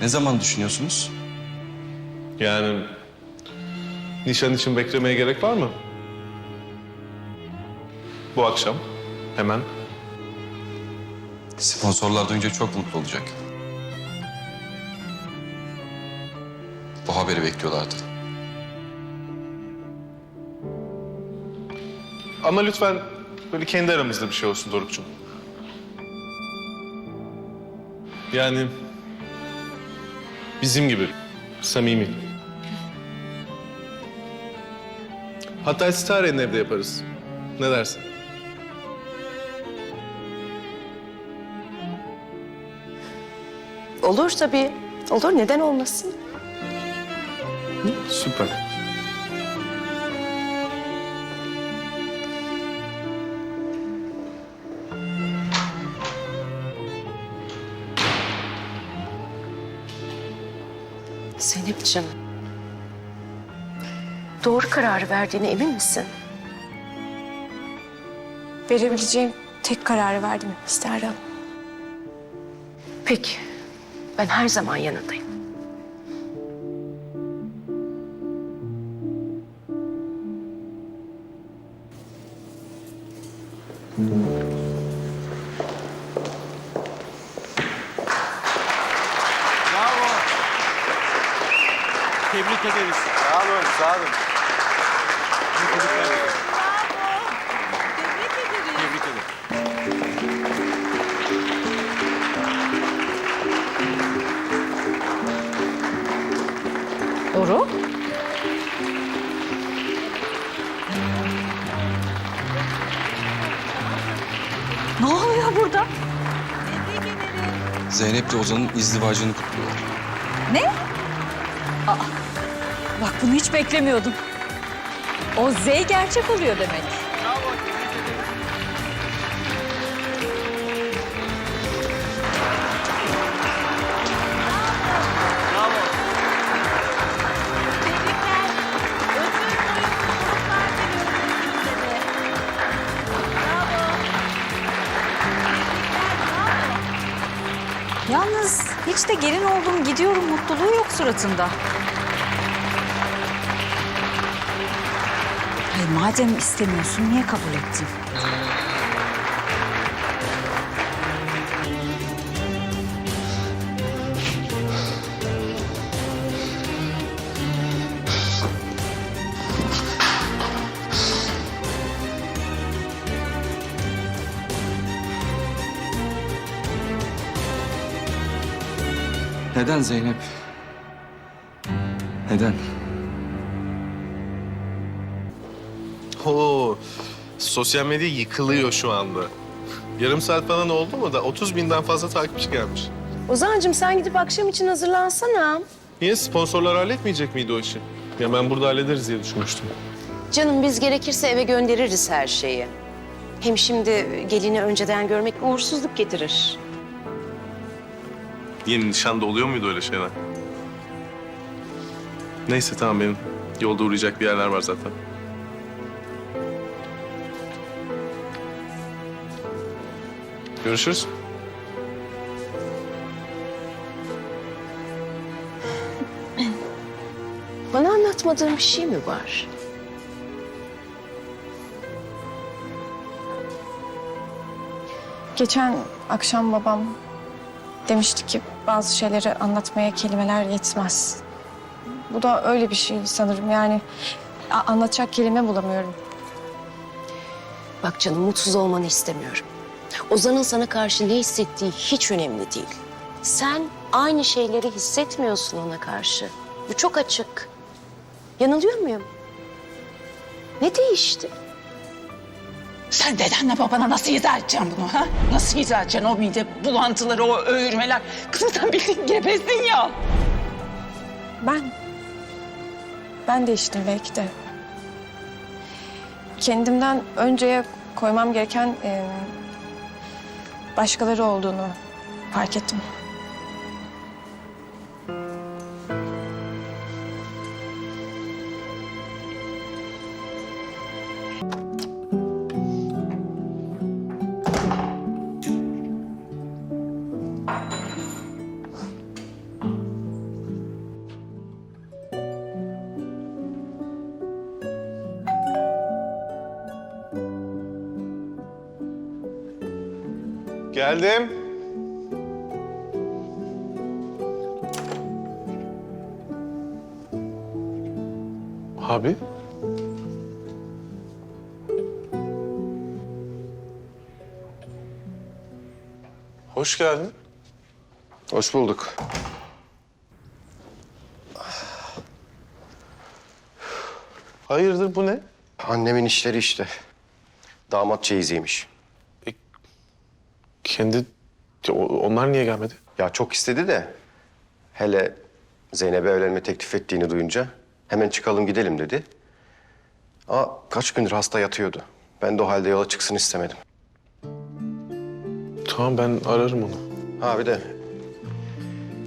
Ne zaman düşünüyorsunuz? Yani nişan için beklemeye gerek var mı? Bu akşam hemen. Sponsorlar duyunca çok mutlu olacak. Bu haberi bekliyorlardı. Ama lütfen böyle kendi aramızda bir şey olsun Doruk'cum. Yani bizim gibi samimi. Hatta Stare'nin evde yaparız. Ne dersin? Olur tabii. Olur neden olmasın? Süper. Canım. Doğru kararı verdiğine emin misin? Verebileceğim tek kararı verdim Sterra. Peki. Ben her zaman yanındayım. Bravo. Ederiz. Sağ olun, sağ olun. Mutluluklar dileriz. Tebrik ederim. Doğru. Ne oluyor burada? Zeynep de Ozan'ın izdivacını kutluyorlar. Ne? Aa, bak bunu hiç beklemiyordum. O Z gerçek oluyor demek. Yalnız hiç de gelin oldum gidiyorum mutluluğu yok suratında. Madem istemiyorsun niye kabul ettin? Neden Zeynep? Neden? Sosyal medya yıkılıyor şu anda. Yarım saat falan oldu mu da 30 binden fazla takipçi gelmiş. Ozan'cığım sen gidip akşam için hazırlansana. Niye sponsorlar halletmeyecek miydi o işi? Ya ben burada hallederiz diye düşünmüştüm. Canım biz gerekirse eve göndeririz her şeyi. Hem şimdi gelini önceden görmek uğursuzluk getirir. Yeni nişanda oluyor muydu öyle şeyler? Neyse tamam benim yolda uğrayacak bir yerler var zaten. Görüşürüz. Bana anlatmadığın bir şey mi var? Geçen akşam babam demişti ki bazı şeyleri anlatmaya kelimeler yetmez. Bu da öyle bir şey sanırım yani anlatacak kelime bulamıyorum. Bak canım mutsuz olmanı istemiyorum. Ozan'ın sana karşı ne hissettiği hiç önemli değil. Sen aynı şeyleri hissetmiyorsun ona karşı. Bu çok açık. Yanılıyor muyum? Ne değişti? Sen dedenle babana nasıl izah edeceksin bunu ha? Nasıl izah edeceksin o mide bulantıları, o öğürmeler? Kızım sen bildiğin gebezdin ya. Ben, ben değiştim belki de. Kendimden önceye koymam gereken e, başkaları olduğunu fark ettim. Geldim. Abi. Hoş geldin. Hoş bulduk. Hayırdır bu ne? Annemin işleri işte. Damat çeyiziymiş. Kendi... Onlar niye gelmedi? Ya çok istedi de hele Zeynep'e evlenme teklif ettiğini duyunca hemen çıkalım gidelim dedi. Aa, kaç gündür hasta yatıyordu. Ben de o halde yola çıksın istemedim. Tamam ben ararım onu. Ha bir de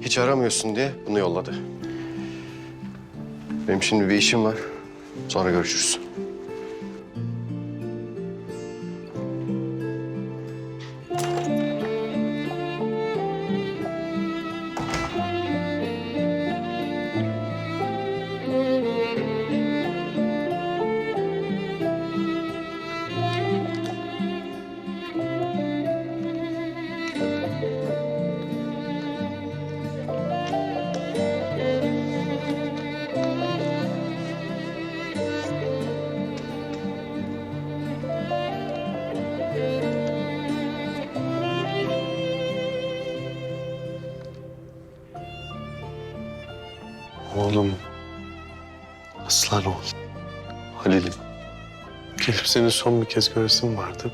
hiç aramıyorsun diye bunu yolladı. Benim şimdi bir işim var. Sonra görüşürüz. Oğlum. Aslan oğlum. Halil'im. Gelip seni son bir kez göresim vardı.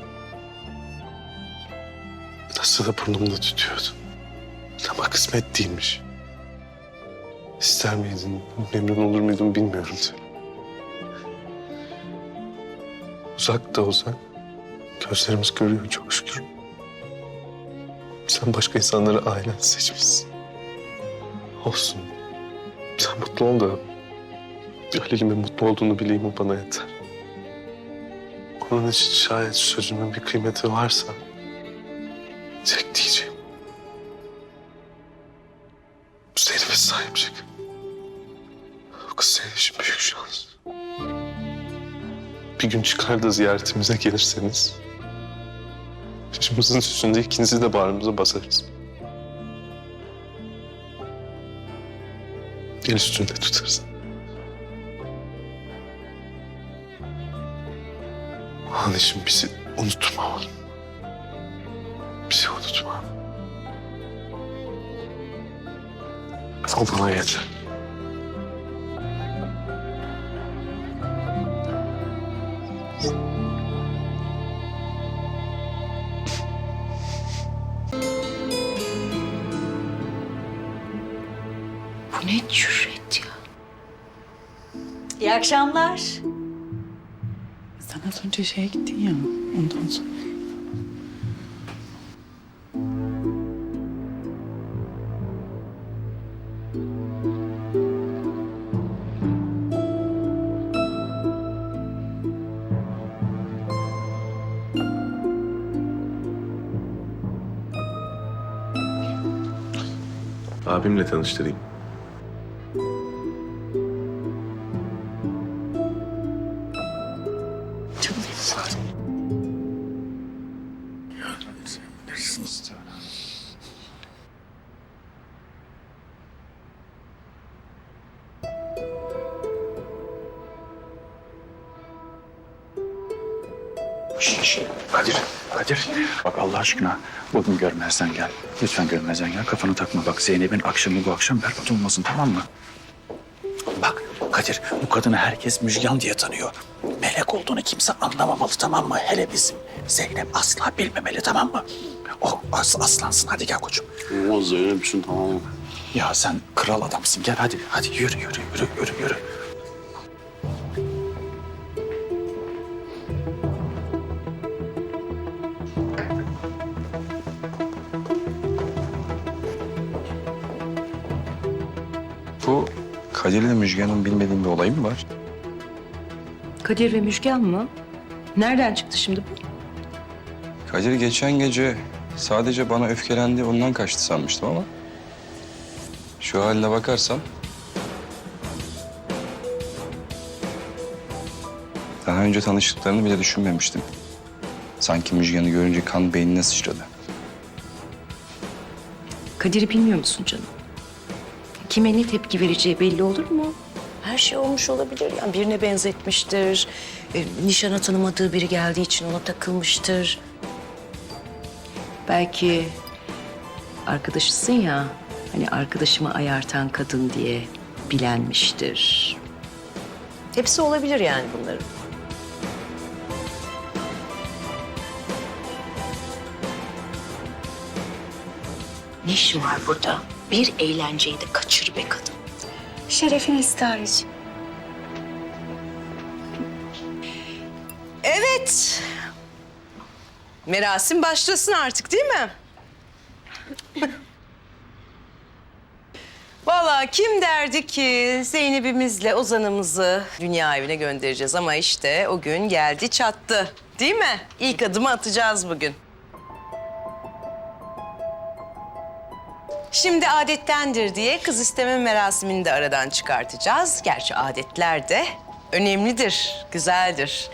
Nasıl da burnumda tutuyordum. Ama kısmet değilmiş. İster miydin, memnun olur muydun bilmiyorum tabii. Uzak da olsan gözlerimiz görüyor çok şükür. Sen başka insanları ailen seçmişsin. Olsun. Mutlu ol da Halil'imin mutlu olduğunu bileyim o bana yeter. Onun için şayet sözümün bir kıymeti varsa tek diyeceğim. Zeynep'e sahip çık. O kız senin için büyük şans. Bir gün çıkar da ziyaretimize gelirseniz başımızın üstünde ikinizi de bağrımıza basarız. El üstünde tutarsın. Onun için bizi unutma oğlum. Bizi unutma. O bana yeter. Bu ne cüret ya? İyi akşamlar. Sen az önce şeye gittin ya ondan sonra. Abimle tanıştırayım. Aşkına bugün görmezden gel. Lütfen görmezden gel. Kafanı takma. Bak Zeynep'in akşamı bu akşam berbat olmasın tamam mı? Bak Kadir bu kadını herkes Müjgan diye tanıyor. Melek olduğunu kimse anlamamalı tamam mı? Hele bizim Zeynep asla bilmemeli tamam mı? O as aslansın hadi gel koçum. Olmaz Zeynep'sin tamam mı? Ya sen kral adamsın gel hadi hadi yürü yürü yürü yürü yürü. Kadir ile Müjgan'ın bilmediğim bir olay mı var? Kadir ve Müjgan mı? Nereden çıktı şimdi bu? Kadir geçen gece sadece bana öfkelendi ondan kaçtı sanmıştım ama... Şu haline bakarsam... Daha önce tanıştıklarını bile düşünmemiştim. Sanki Müjgan'ı görünce kan beynine sıçradı. Kadir'i bilmiyor musun canım? Kime ne tepki vereceği belli olur mu? Her şey olmuş olabilir. Yani birine benzetmiştir. E, nişana tanımadığı biri geldiği için ona takılmıştır. Belki arkadaşısın ya, hani arkadaşımı ayartan kadın diye bilenmiştir. Hepsi olabilir yani bunların. Ne işin var burada? Bir eğlenceyi de kaçır be kadın. Şerefini istihareci. Evet. Merasim başlasın artık değil mi? Vallahi kim derdi ki Zeynep'imizle Ozan'ımızı dünya evine göndereceğiz ama işte o gün geldi çattı. Değil mi? İlk adımı atacağız bugün. Şimdi adettendir diye kız isteme merasimini de aradan çıkartacağız. Gerçi adetler de önemlidir, güzeldir.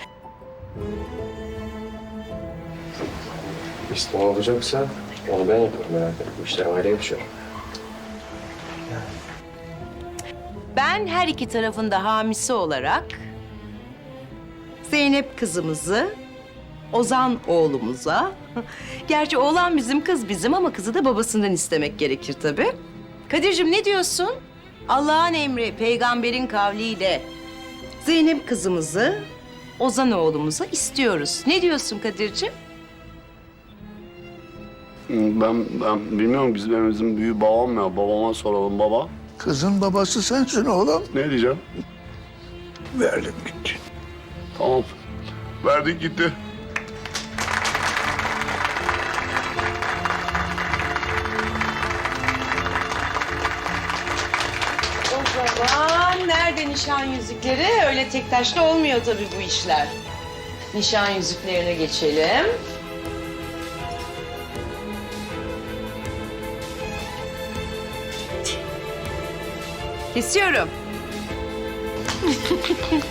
İşte ne olacaksa onu ben yaparım merak etme. Bu işler aile yaşıyor. Ben her iki tarafın da hamisi olarak Zeynep kızımızı Ozan oğlumuza, gerçi oğlan bizim kız bizim ama kızı da babasından istemek gerekir tabii. Kadir'cim ne diyorsun? Allah'ın emri peygamberin kavliyle Zeynep kızımızı Ozan oğlumuza istiyoruz. Ne diyorsun Kadir'cim? Ben, ben bilmiyorum bizim evimizin büyüğü babam ya. Babama soralım baba. Kızın babası sensin oğlum. Ne diyeceğim? Verdim gitti. Tamam. Verdik gitti. Nişan yüzükleri? Öyle tek taşla olmuyor tabii bu işler. Nişan yüzüklerine geçelim. Kesiyorum.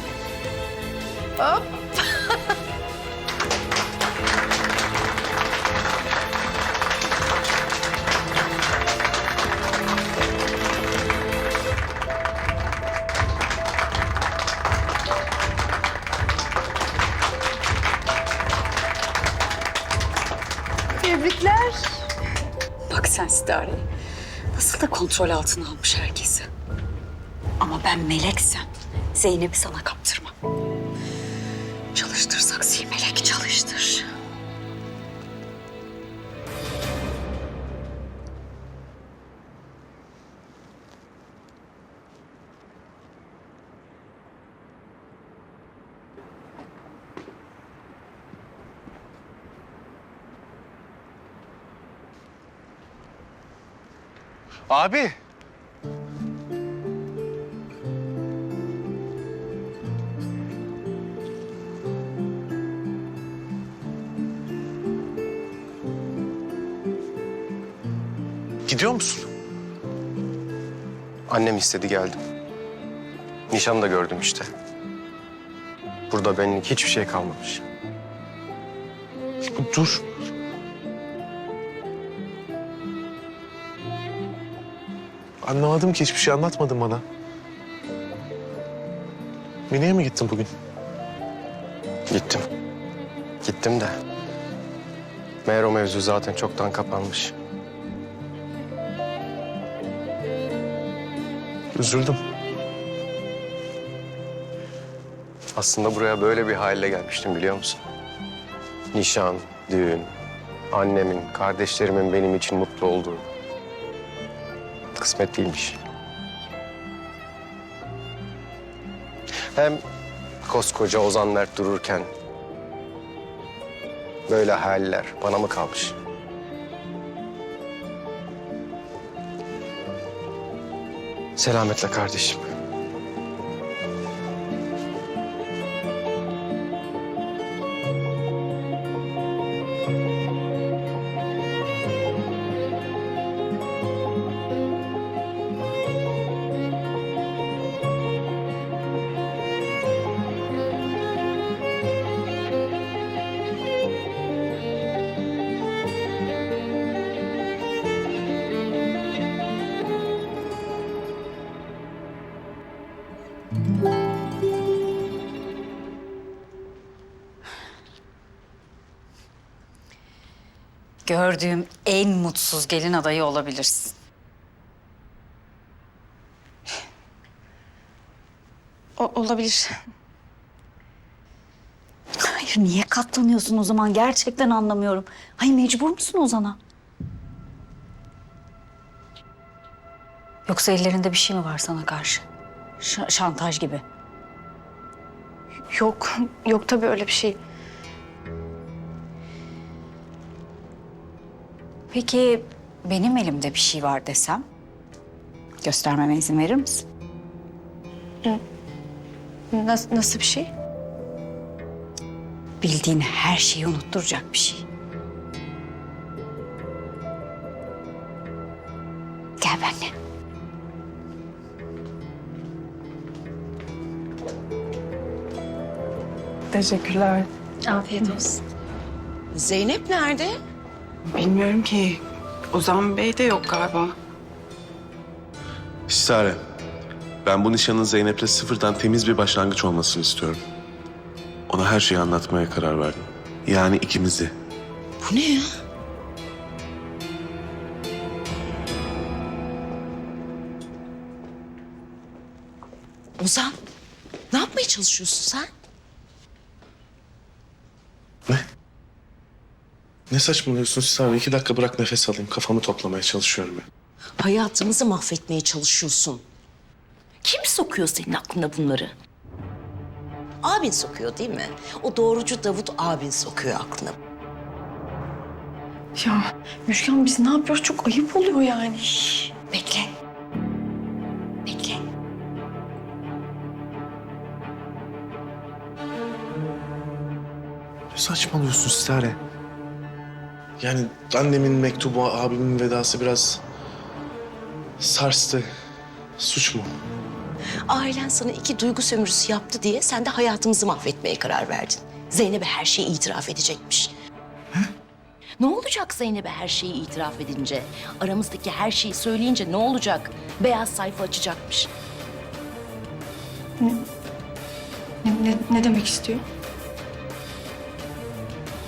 Hop. Sidare'yi. Nasıl da kontrol altına almış herkesi. Ama ben meleksem Zeynep'i sana kaptırmam. Abi. Gidiyor musun? Annem istedi geldim. Nişanı da gördüm işte. Burada benlik hiçbir şey kalmamış. Dur. Anlamadım ki hiçbir şey anlatmadın bana. Mine'ye mi gittin bugün? Gittim. Gittim de. Meğer o mevzu zaten çoktan kapanmış. Üzüldüm. Aslında buraya böyle bir haliyle gelmiştim biliyor musun? Nişan, düğün, annemin, kardeşlerimin benim için mutlu olduğu. Kısmet değilmiş. Hem koskoca Ozan Mert dururken böyle haller bana mı kalmış? Selametle kardeşim. Gördüğüm en mutsuz gelin adayı olabilirsin. O, olabilir. Hayır niye katlanıyorsun o zaman gerçekten anlamıyorum. Hayır mecbur musun Ozan'a? Yoksa ellerinde bir şey mi var sana karşı? Ş- şantaj gibi. Yok, yok tabii öyle bir şey. Peki benim elimde bir şey var desem? Göstermeme izin verir misin? Nasıl, nasıl bir şey? Bildiğin her şeyi unutturacak bir şey. Gel benimle. Teşekkürler. Afiyet olsun. Zeynep nerede? Bilmiyorum ki. Ozan Bey de yok galiba. Sare, ben bu nişanın Zeynep'le sıfırdan temiz bir başlangıç olmasını istiyorum. Ona her şeyi anlatmaya karar verdim. Yani ikimizi. Bu ne ya? Ozan, ne yapmaya çalışıyorsun sen? Ne saçmalıyorsun Sare? İki dakika bırak nefes alayım. Kafamı toplamaya çalışıyorum ya. Hayatımızı mahvetmeye çalışıyorsun. Kim sokuyor senin aklına bunları? Abin sokuyor değil mi? O doğrucu Davut abin sokuyor aklına. Ya Müşkan biz ne yapıyoruz? Çok ayıp oluyor yani. Bekle. Bekle. Ne saçmalıyorsun Sare? Yani annemin mektubu, abimin vedası biraz sarstı. Suç mu? Ailen sana iki duygu sömürüsü yaptı diye sen de hayatımızı mahvetmeye karar verdin. Zeynep'e her şeyi itiraf edecekmiş. Ne olacak Zeynep'e her şeyi itiraf edince? Aramızdaki her şeyi söyleyince ne olacak? Beyaz sayfa açacakmış. Ne, ne, ne demek istiyor?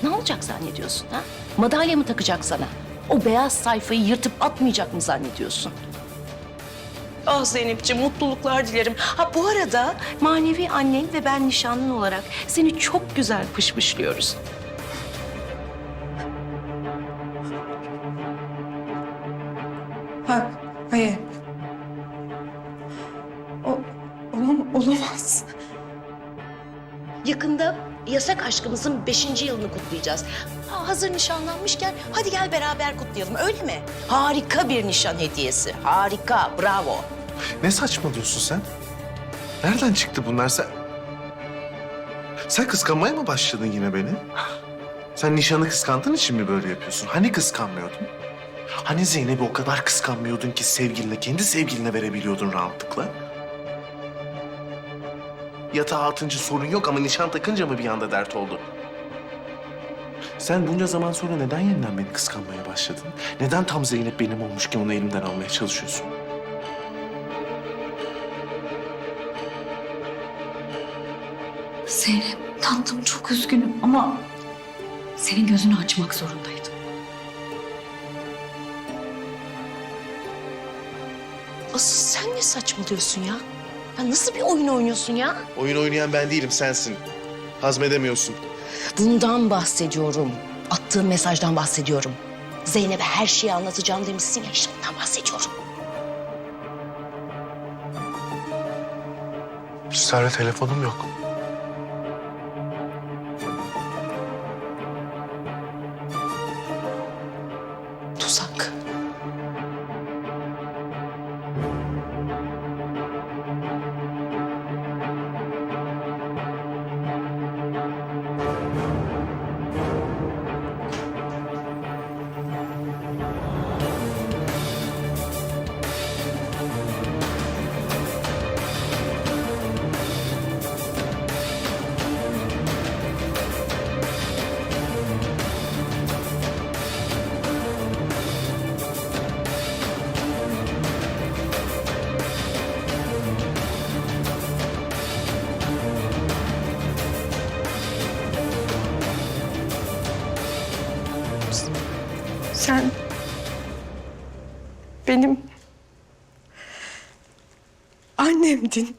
Ne olacak zannediyorsun ha? Madalya mı takacak sana? O beyaz sayfayı yırtıp atmayacak mı zannediyorsun? Ah Zeynep'ciğim mutluluklar dilerim. Ha bu arada manevi annen ve ben nişanlın olarak seni çok güzel pışpışlıyoruz. Yasak aşkımızın beşinci yılını kutlayacağız. Ha, hazır nişanlanmışken hadi gel beraber kutlayalım öyle mi? Harika bir nişan hediyesi. Harika, bravo. Ne saçmalıyorsun sen? Nereden çıktı bunlar sen? Sen kıskanmaya mı başladın yine beni? Sen nişanı kıskandığın için mi böyle yapıyorsun? Hani kıskanmıyordun? Hani Zeynep'i o kadar kıskanmıyordun ki sevgiline, kendi sevgiline verebiliyordun rahatlıkla? Yatağa atınca sorun yok ama nişan takınca mı bir anda dert oldu? Sen bunca zaman sonra neden yeniden beni kıskanmaya başladın? Neden tam Zeynep benim olmuşken onu elimden almaya çalışıyorsun? Zeynep tatlım çok üzgünüm ama senin gözünü açmak zorundaydım. Asıl sen ne saçmalıyorsun ya? Ya nasıl bir oyun oynuyorsun ya? Oyun oynayan ben değilim, sensin. Hazmedemiyorsun. Bundan bahsediyorum. Attığım mesajdan bahsediyorum. Zeynep'e her şeyi anlatacağım demişsin ya işte bundan bahsediyorum. Sare telefonum yok. Sen benim annemdin.